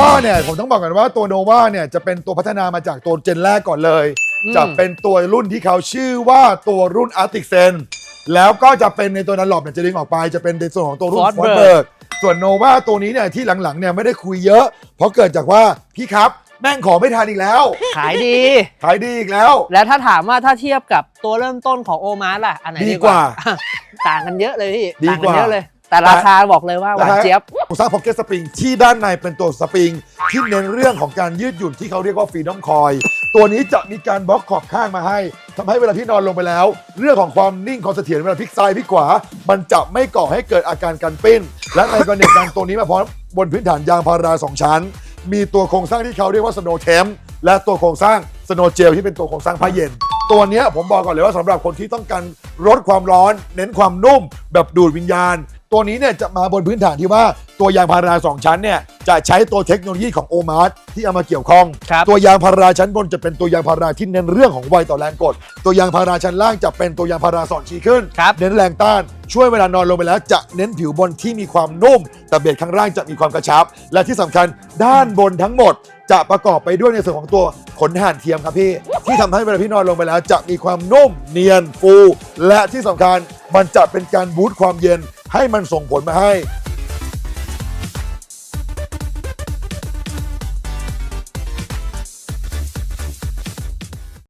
วาเนี่ยผมต้องบอกกันว่าตัวโนวาเนี่ยจะเป็นตัวพัฒนามาจากตัวเจนแรกก่อนเลยอืมจะเป็นตัวรุ่นที่เขาชื่อว่าตัวรุ่นอาร์ติกเซนแล้วก็จะเป็นในตัวนั้นหลอบเนี่ยจะดึงออกไปจะเป็นในส่วนของตัวรุ่นฟอ Forsberg ร์เบิร์กส่วนโนวาตัวนี้เนี่ยที่หลังๆเนี่ยไม่ได้คุยเยอะ เพราะเกิดจากว่าพี่ครับแม่งขอไม่ทันอีกแล้ว ขายดี ขายดีอีกแล้ว แล้วถ้าถามว่าถ้าเทียบกับตัวเริ่มต้นของโอมาร์ล่ะ อันไหนดีดีกว่า ต่างกันเยอะเลยพี่ดีต่างกกันว่า เยอะเลย แต่ราคาบอกเลยว่าหวานเจี๊ยบผมสร้างพ็อกเก็ตสปริงที่ด้านในเป็นตัวสปริง ที่เน้นเรื่องของการยืดหยุ่นที่เขาเรียกว่าฟรีดอมคอย ตัวนี้จะมีการบล็อกขอบข้างมาให้ทำให้เวลาพี่นอนลงไปแล้ว เรื่องของความนิ่งความเสถียรเวลาพลิกซ้ายพลิกขวา มันจะไม่ก่อให้เกิดอาการการปิ้น และในกรณีการตัวนี้มาพร้อมบนพื้นฐานยางพาราสองชั้น มีตัวโครงสร้างที่เขาเรียกว่าสโนเทมและตัวโครงสร้างสโนเจลที่เป็นตัวโครงสร้างผ้าเย็นตัวเนี้ยผมบอกก่อนเลยว่าสำหรับคนที่ต้องการลดความร้อน เน้นความนุ่มแบบดูดวิญญาณ ตัวนี้เนี่ยจะมาบนพื้นฐานที่ว่าตัวยางพาราสองชั้นเนี่ยจะใช้ตัวเทคโนโลยีของโอมาร์ที่เอามาเกี่ยวข้อง ครับ ตัวยางพาราชั้นบนจะเป็นตัวยางพาราที่เน้นเรื่องของไวต่อแรงกด ตัวยางพาราชั้นล่างจะเป็นตัวยางพาราสอนชีขึ้น ครับ เน้นแรงต้านช่วยเวลานอนลงไปแล้ว จะเน้นผิวบนที่มีความนุ่ม แต่เบสข้างล่างจะมีความกระชับ และที่สำคัญด้านบนทั้งหมด จะประกอบไปด้วยในส่วนของตัวขนห่านเทียมครับพี่ ที่ทำให้เวลาพี่นอนลงไปแล้ว จะมีความนุ่มเนียนฟู และที่สำคัญมันจะเป็นการบูตความเย็น ให้มันส่งผลมาให้